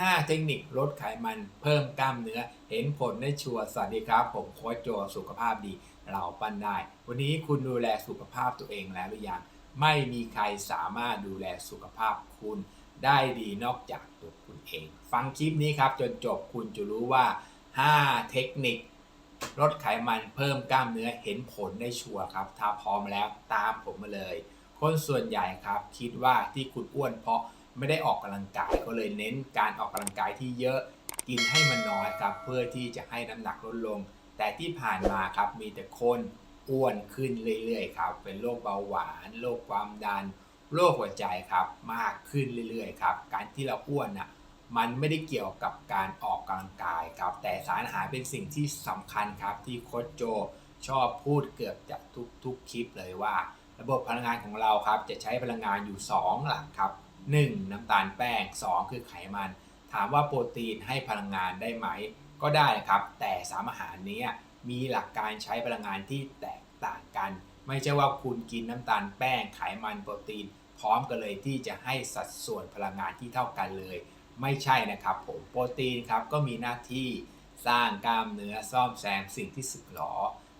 5 เทคนิคลดไขมันเพิ่มกล้ามเนื้อ เห็นผลได้ชัวร์สวัสดีครับ ผมโค้ชโจสุขภาพดี เราปั้นได้ วันนี้คุณดูแลสุขภาพตัวเองแล้วหรือยังไม่มีใครสามารถดูแลสุขภาพคุณ ได้ดีนอกจากตัวคุณเอง ฟังคลิปนี้ครับจนจบคุณจะรู้ว่า 5 เทคนิคลดไขมันเพิ่มกล้ามเนื้อเห็นผลได้ชัวร์ครับ ถ้าพร้อมแล้วตามผมมาเลย คนส่วนใหญ่ครับคิดว่าที่คุณอ้วนเพราะ ไม่ได้ออกกำลังกายก็เลยเน้นการออกกำลังกายที่เยอะกินให้มันน้อยครับ เพื่อที่จะให้น้ำหนักลดลง แต่ที่ผ่านมาครับมีแต่คนอ้วนขึ้นเรื่อยๆครับ เป็นโรคเบาหวานโรคความดันโรคหัวใจครับมากขึ้นเรื่อยๆครับ การที่เราอ้วนอะมันไม่ได้เกี่ยวกับการออกกำลังกายครับ แต่สารอาหารเป็นสิ่งที่สำคัญครับที่โค้ชโจชอบพูดเกือบจะทุกๆคลิปเลยว่า ระบบพลังงานของเราครับจะใช้พลังงานอยู่ 2 หลักครับ 1. น้ำตาลแป้ง 2 คือไขมัน ถามว่าโปรตีนให้พลังงานได้ไหม ก็ได้ครับ แต่สามอาหารนี้มีหลักการใช้พลังงานที่แตกต่างกัน ไม่ใช่ว่าคุณกินน้ำตาลแป้งไขมันโปรตีน พร้อมกันเลยที่จะให้สัดส่วนพลังงานที่เท่ากันเลย ไม่ใช่นะครับผมโปรตีนครับก็มีหน้าที่สร้างกล้ามเนื้อซ่อมแซมสิ่งที่สึกหรอ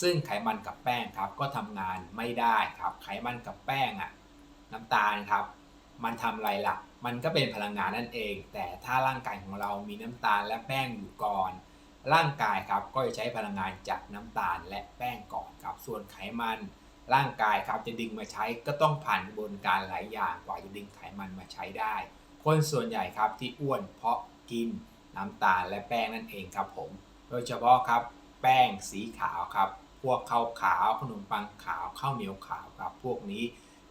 ซึ่งไขมันกับแป้งครับก็ทำงานไม่ได้ครับ ไขมันกับแป้งอะน้ำตาลครับ มันทำอะไรล่ะ มันก็เป็นพลังงานนั่นเอง แต่ถ้าร่างกายของเรามีน้ำตาลและแป้งอยู่ก่อน ร่างกายครับก็จะใช้พลังงานจากน้ำตาลและแป้งก่อนครับ ส่วนไขมัน ร่างกายครับจะดึงมาใช้ก็ต้องผ่านกระบวนการหลายอย่างกว่าจะดึงไขมันมาใช้ได้ คนส่วนใหญ่ครับที่อ้วนเพราะกินน้ำตาลและแป้งนั่นเองครับผม โดยเฉพาะครับแป้งสีขาวครับ พวกข้าวขาวขนมปังขาวข้าวเหนียวขาวครับ พวกนี้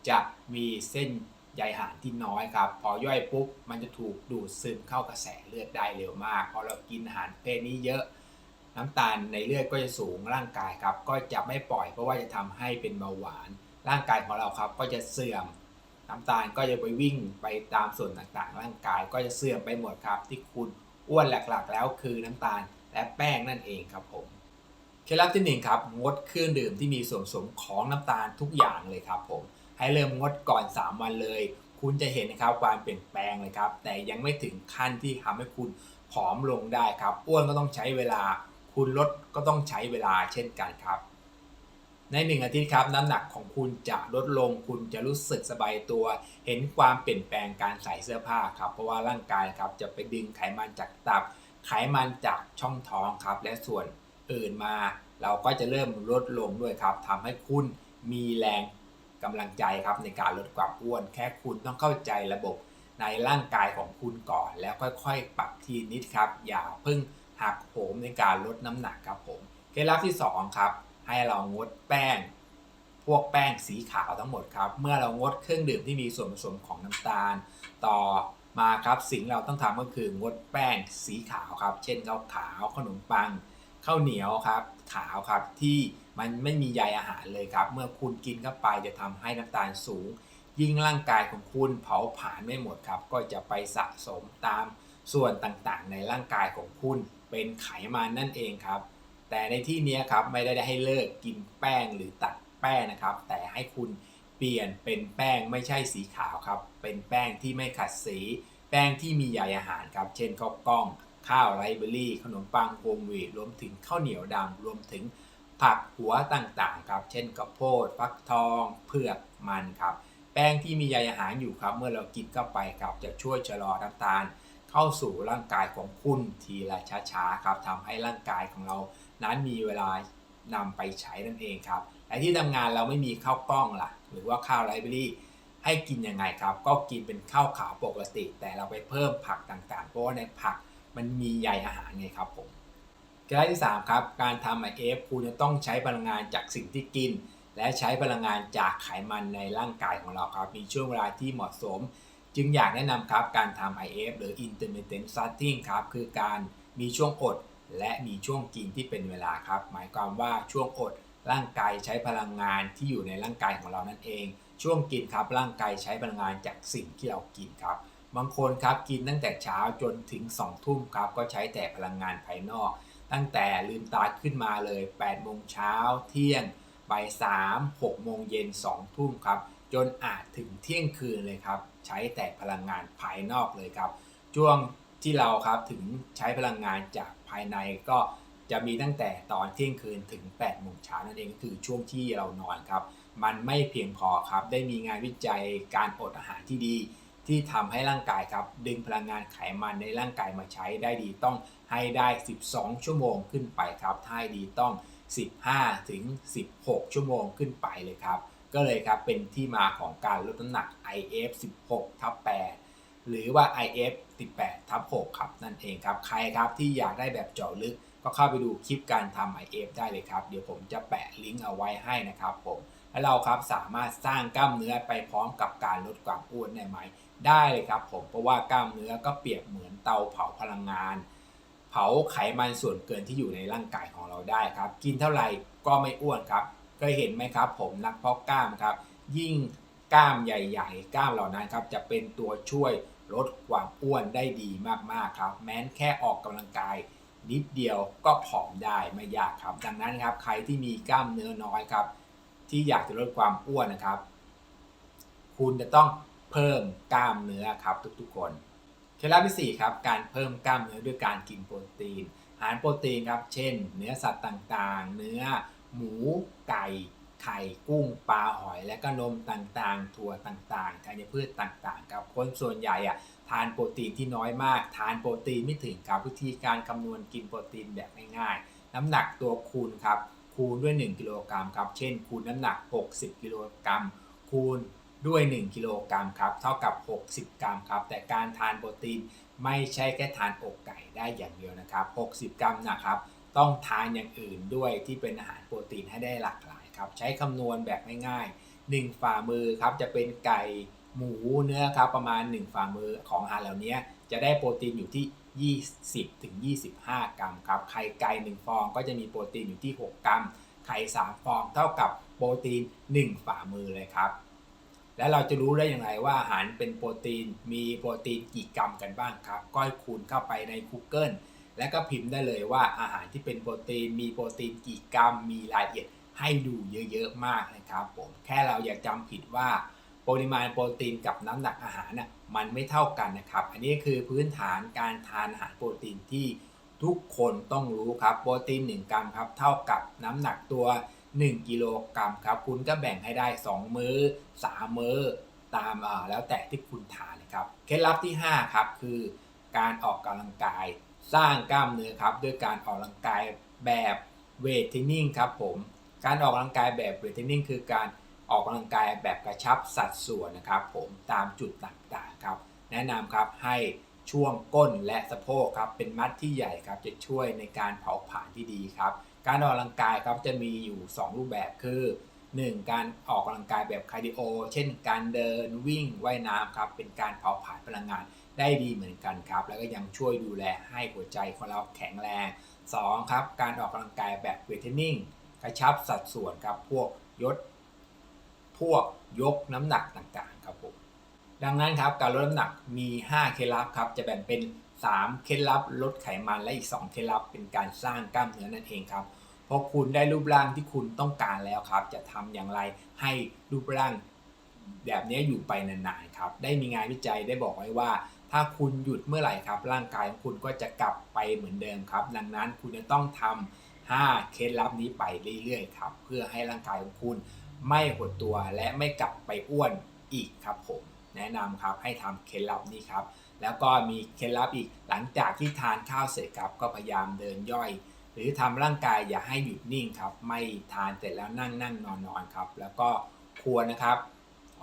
จะมีเส้น ใยอาหารที่น้อยครับ พอย่อยปุ๊บมันจะถูกดูดซึมเข้ากระแสเลือดได้เร็วมากพอเรากินอาหารประเพศนี้เยอะน้ำตาลในเลือดก็จะสูงร่างกายครับ ก็จะไม่ปล่อยเพราะว่าจะทำให้เป็นเบาหวาน ร่างกายของเราครับก็จะเสื่อม น้ำตาลก็จะไปวิ่งไปตามส่วนต่างๆ ร่างกายก็จะเสื่อมไปหมดครับ ที่คุณอ้วนหลักๆ แล้วคือน้ำตาลและแป้งนั่นเองครับผมเคล็ดลับที่หนึ่งครับงดเครื่องดื่มที่มีส่วนผสมของน้ำตาลทุกอย่างเลยครับผม ให้เริ่มงดก่อน 3 วันเลย คุณจะเห็นนะครับความเปลี่ยนแปลงเลยครับ แต่ยังไม่ถึงขั้นที่ทำให้คุณผอมลงได้ครับ อ้วนก็ต้องใช้เวลา คุณลดก็ต้องใช้เวลาเช่นกันครับ ในหนึ่งอาทิตย์ครับน้ำหนักของคุณจะลดลง คุณจะรู้สึกสบายตัว เห็นความเปลี่ยนแปลงการใส่เสื้อผ้าครับ เพราะว่าร่างกายครับจะไปดึงไขมันจากตับ ไขมันจากช่องท้องครับ และส่วนอื่นมา เราก็จะเริ่มลดลงด้วยครับทำให้คุณมีแรง กำลังใจครับในการลดความอ้วน แค่คุณต้องเข้าใจระบบในร่างกายของคุณก่อน แล้วค่อยๆ ปรับทีนิดครับ อย่าเพิ่งหักโหมในการลดน้ำหนักครับผมเคล็ดลับที่สองครับให้เรางดแป้ง พวกแป้งสีขาวทั้งหมดครับ เมื่อเรางดเครื่องดื่มที่มีส่วนผสมของน้ำตาล ต่อมาครับสิ่งเราต้องทำก็คืองดแป้งสีขาวครับ เช่นข้าวขาวขนมปังข้าวเหนียวครับขาวครับที่มันไม่มีใยอาหารเลยครับ เมื่อคุณกินเข้าไปจะทำให้น้ำตาลสูง ยิ่งร่างกายของคุณเผาผลาญไม่หมดครับ ก็จะไปสะสมตามส่วนต่างๆ ในร่างกายของคุณเป็นไขมันนั่นเองครับ แต่ในที่นี้ครับไม่ได้ให้เลิกกินแป้งหรือตัดแป้งนะครับ แต่ให้คุณเปลี่ยนเป็นแป้งไม่ใช่สีขาวครับ เป็นแป้งที่ไม่ขัดสี แป้งที่มีใยอาหารครับ เช่นข้าวกล้อง ข้าวไรเบอรี่ ขนมปังโฮมวีดรวมถึงข้าวเหนียวดำรวมถึง ผักหัวต่างๆครับ เช่นข้าวโพดฟักทองเผือกมันครับ แป้งที่มีใยอาหารอยู่ครับ เมื่อเรากินเข้าไปครับจะช่วยชะลอน้ำตาล เข้าสู่ร่างกายของคุณทีละช้าๆครับทำให้ร่างกายของเรา นั้นมีเวลานำไปใช้นั่นเองครับแต่ที่ทำงานเราไม่มีข้าวกล้องล่ะ หรือว่าข้าวไรเบอรี่ให้กินยังไงครับ ก็กินเป็นข้าวขาวปกติ แต่เราไปเพิ่มผักต่างๆ เพราะว่าในผักมันมีใยอาหารไงครับผม เคล็ดลับที่ 3 ครับ การทำไอเอฟคุณจะต้องใช้พลังงานจากสิ่งที่กิน และใช้พลังงานจากไขมันในร่างกายของเราครับ มีช่วงเวลาที่เหมาะสม จึงอยากแนะนำครับการทำ IF หรือ intermittent fasting ครับคือการมีช่วงอด และมีช่วงกินที่เป็นเวลาครับ หมายความว่าช่วงอดร่างกายใช้พลังงานที่อยู่ในร่างกายของเรานั่นเอง ช่วงกินครับร่างกายใช้พลังงานจากสิ่งที่เรากินครับ บางคนครับกินตั้งแต่เช้าจนถึง2ทุ่มครับก็ใช้แต่พลังงานภายนอก ตั้งแต่ลืมตาขึ้นมาเลย8โมงเช้าเที่ยงบ่าย3 6โมงเย็น2ทุ่มครับ จนอาจถึงเที่ยงคืนเลยครับ ใช้แต่พลังงานภายนอกเลยครับ ช่วงที่เราครับถึงใช้พลังงานจากภายในก็จะมีตั้งแต่ตอนเที่ยงคืนถึง8โมงเช้านั่นเองก็คือช่วงที่เรานอนครับ มันไม่เพียงพอครับ ได้มีงานวิจัยการอดอาหารที่ดี ที่ทำให้ร่างกายครับดึงพลังงานไขมันในร่างกายมาใช้ได้ดีต้องให้ได้ 12 ชั่วโมงขึ้นไปครับถ้าให้ดีต้อง 15ถึง16 ชั่วโมงขึ้นไปเลยครับ ก็เลยครับเป็นที่มาของการลดน้ำหนัก IF 16ทับ8หรือว่า IF 18ทับ6ครับนั่นเองครับ ใครครับที่อยากได้แบบเจาะลึกก็เข้าไปดูคลิปการทำ IF ได้เลยครับ เดี๋ยวผมจะแปะลิงก์เอาไว้ให้นะครับผม และเราครับสามารถสร้างกล้ามเนื้อไปพร้อมกับการลดความอ้วนได้ไหม ได้เลยครับผมเพราะว่ากล้ามเนื้อก็เปรียบเหมือนเตาเผาพลังงาน เผาไขมันส่วนเกินที่อยู่ในร่างกายของเราได้ครับ กินเท่าไหร่ก็ไม่อ้วนครับเคยเห็นไหมครับ ผมนักเพาะกล้ามครับ ยิ่งกล้ามใหญ่ ๆ กล้ามเหล่านั้นครับจะเป็นตัวช่วยลดความอ้วนได้ดีมากๆครับ แม้นแค่ออกกำลังกายนิดเดียวก็ผอมได้ไม่ยากครับ ดังนั้นครับใครที่มีกล้ามเนื้อน้อยครับ ที่อยากจะลดความอ้วนนะครับ คุณจะต้องเพิ่มกล้ามเนื้อครับทุกๆคนเคล็ดลับที่4ครับการเพิ่มกล้ามเนื้อด้วยการกินโปรตีนอาหารโปรตีนครับ เช่น เนื้อสัตว์ต่างๆ เนื้อหมูไก่ไข่กุ้งปลาหอย และก็นมต่างๆ ถั่วต่างๆธัญพืชต่างๆครับคนส่วนใหญ่อะทานโปรตีนที่น้อยมาก ทานโปรตีนไม่ถึงครับวิธีการคำนวณกินโปรตีนแบบง่ายๆ น้ำหนักตัวคูณครับ คูณด้วย 1 กิโลกรัมครับ เช่น คูณน้ำหนัก 60 กิโลกรัม คูณด้วย 1 กิโลกรัมครับ เท่ากับ 60 กรัมครับ แต่การทานโปรตีนไม่ใช่แค่ทานอกไก่ได้อย่างเดียวนะครับ 60 กรัมนะครับ ต้องทานอย่างอื่นด้วยที่เป็นอาหารโปรตีนให้ได้หลากหลายครับ ใช้คำนวณแบบง่ายๆ1ฝ่ามือครับจะเป็นไก่ หมูเนื้อครับประมาณ 1 ฝ่ามือของอาหารเหล่านี้จะได้โปรตีนอยู่ที่ 20ถึง25 กรัมครับไข่ไก่1ฟองก็จะมีโปรตีนอยู่ที่ 6 กรัม ไข่3ฟองเท่ากับโปรตีน 1 ฝ่ามือเลยครับ แล้วเราจะรู้ได้อย่างไรว่าอาหารเป็นโปรตีนมีโปรตีนกี่กรัมกันบ้างครับ ก็คูณเข้าไปใน Google และก็พิมพ์ได้เลยว่าอาหารที่เป็นโปรตีนมีโปรตีนกี่กรัม มีรายละเอียดให้ดูเยอะๆมากนะครับผมแค่เราอยากจำผิดว่า ปริมาณโปรตีนกับน้ำหนักอาหารน่ะมันไม่เท่ากันนะครับ อันนี้คือพื้นฐานการทานอาหารโปรตีนที่ทุกคนต้องรู้ครับ โปรตีน 1 กรัมครับเท่ากับน้ำหนักตัว 1 กิโลกรัมครับ คุณก็แบ่งให้ได้ 2 มื้อ 3 มื้อตามแล้วแต่ที่คุณทานนะครับ เคล็ดลับที่ 5 ครับ คือการออกกำลังกาย สร้างกล้ามเนื้อครับด้วยการออกกำลังกายแบบเวทเทรนนิ่งครับผม การออกกำลังกายแบบเวทเทรนนิ่งคือการ ออกกำลังกายแบบกระชับสัดส่วนนะครับผมตามจุดต่างๆครับ แนะนำครับให้ช่วงก้นและสะโพกครับเป็นมัดที่ใหญ่ครับจะช่วยในการเผาผลาญที่ดีครับ การออกกำลังกายครับจะมีอยู่ 2 รูปแบบคือ 1. การออกกำลังกายแบบคาร์ดิโอ เช่น การเดินวิ่งว่ายน้ำครับเป็นการเผาผลาญพลังงานได้ดีเหมือนกันครับ แล้วก็ยังช่วยดูแลให้หัวใจของเราแข็งแรง 2. ครับการออกกำลังกายแบบเวทเทรนนิ่งกระชับสัดส่วนครับพวกยศ พวกยกน้ำหนักต่างๆครับผมดังนั้นครับการลดน้ำหนักมี 5 เคล็ดลับครับ จะแบ่งเป็น 3 เคล็ดลับลดไขมันและอีก 2 เคล็ดลับเป็นการสร้างกล้ามเนื้อนั่นเองครับพอคุณได้รูปร่างที่คุณต้องการแล้วครับ จะทำอย่างไรให้รูปร่างแบบนี้อยู่ไปนานๆครับ ได้มีงานวิจัยได้บอกไว้ว่า ถ้าคุณหยุดเมื่อไหร่ครับ ร่างกายของคุณก็จะกลับไปเหมือนเดิมครับ ดังนั้นคุณจะต้องทำ5เคล็ดลับนี้ไปเรื่อยๆครับ เพื่อให้ร่างกายของคุณ ไม่หดตัวและไม่กลับไปอ้วนอีกครับผมแนะนำครับให้ทำเคล็ดลับนี้ครับ แล้วก็มีเคล็ดลับอีกหลังจากที่ทานข้าวเสร็จครับ ก็พยายามเดินย่อย หรือทำร่างกายอย่าให้หยุดนิ่งครับ ไม่ทานเสร็จแล้วนั่งนั่งนอนนอนครับ แล้วก็ควรนะครับ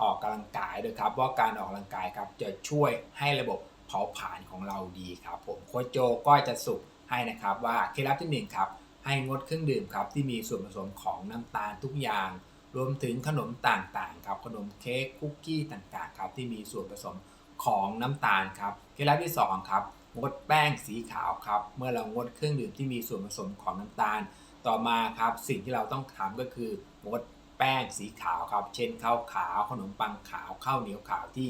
ออกกำลังกายด้วยครับว่าการออกกำลังกายครับจะช่วยให้ระบบเผาผลาญของเราดีครับ ผมโคโจก็จะสุกให้นะครับว่าเคล็ดลับที่1ครับให้งดเครื่องดื่มครับที่มีส่วนผสมของน้ำตาลทุกอย่าง รวมถึงขนมต่างๆครับขนมเค้กคุกกี้ต่างๆครับที่มีส่วนผสมของน้ำตาลครับเคล็ดลับที่2ครับงดแป้งสีขาวครับเมื่อเรางดเครื่องดื่มที่มีส่วนผสมของน้ำตาล ต่อมาครับสิ่งที่เราต้องทำก็คืองดแป้งสีขาวครับ เช่นข้าวขาวขนมปังขาวข้าวเหนียวขาวที่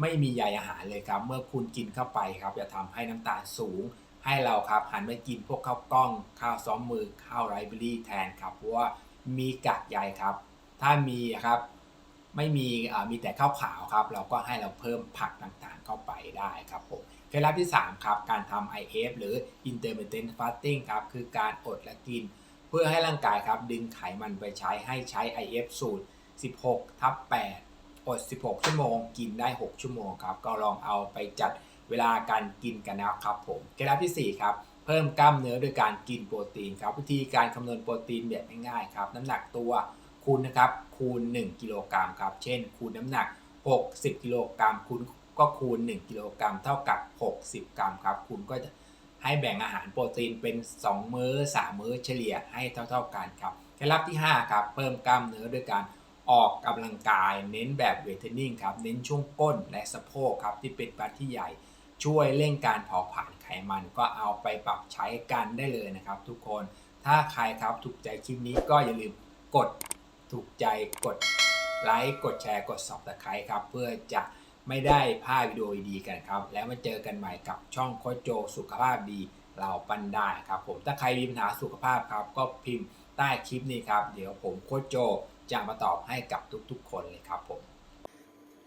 ไม่มีใยอาหารเลยครับ เมื่อคุณกินเข้าไปครับจะทำให้น้ำตาลสูง ให้เราครับหันมากินพวกข้าวกล้อง ข้าวซ้อมมือข้าวไรเบอรี่แทนครับเพราะว่ามีกากใยครับ ถ้ามีครับไม่มีมีแต่ข้าวขาวครับ เราก็ให้เราเพิ่มผักต่างๆเข้าไปได้ครับผมเคล็ดลับที่ 3 ครับ การทำ IF หรือ intermittent fasting ครับคือการอดและกิน เพื่อให้ร่างกายครับ ดึงไขมันไปใช้ให้ใช้ IF สูตร 16 ทับ 8 อด 16 ชั่วโมง กินได้ 6 ชั่วโมงครับ ก็ลองเอาไปจัดเวลาการกินกันนะครับผมเคล็ดลับทีสี่4 ครับ เพิ่มกล้ามเนื้อด้วยการกินโปรตีนครับ วิธีการคำนวณโปรตีนแบบง่ายๆครับ น้ำหนักตัว คูณนะครับคูณ 1 กิโลกรัมครับ เช่น คูณน้ำหนัก 60 กิโลกรัมคูณก็คูณ 1 กิโลกรัมเท่ากับ 60 กรัมครับ คุณก็จะให้แบ่งอาหารโปรตีนเป็น 2 มื้อ 3 มื้อเฉลี่ยให้เท่า ๆกันครับเคล็ดลับที่ 5 ครับ เพิ่มกล้ามเนื้อด้วยการออกกำลังกาย เน้นแบบเวทเทรนนิ่งครับ เน้นช่วงก้นและสะโพกครับ ที่เป็นปาที่ใหญ่ ช่วยเร่งการเผาผลาญไขมันก็เอาไปปรับใช้กันได้เลยนะครับ ทุกคน ถ้าใครครับถูกใจคลิปนี้ก็อย่าลืมกด ถูกใจกดไลค์กดแชร์กด subscribe ครับ เพื่อจะไม่ได้พลาดวิดีโอดีกันครับ แล้วมาเจอกันใหม่กับช่องโคชโจสุขภาพดีเราปั้นได้ครับผมถ้าใครมีปัญหาสุขภาพครับก็พิมพ์ใต้คลิปนี้ครับ เดี๋ยวผมโคชโจจะมาตอบให้กับทุกๆ คนเลยครับผม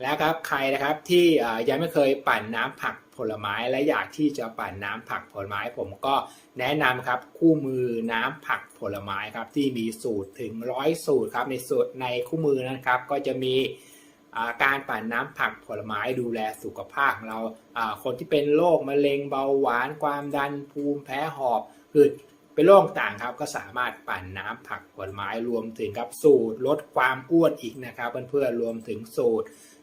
แล้วครับใครนะครับที่ยังไม่เคยปั่นน้ำผักผลไม้และอยากที่จะปั่นน้ำผักผลไม้ ผมก็แนะนำครับคู่มือน้ำผักผลไม้ครับที่มีสูตรถึงร้อยสูตรครับในสูตรในคู่มือนะครับ ก็จะมีการปั่นน้ำผักผลไม้ดูแลสุขภาพของเราอ่าคนที่เป็นโรคมะเร็งเบาหวานความดันภูมิแพ้หอบคือเป็นโรคต่างครับก็สามารถปั่นน้ำผักผลไม้รวมถึงครับสูตรลดความอ้วนอีกนะครับเพื่อนๆรวมถึงสูตร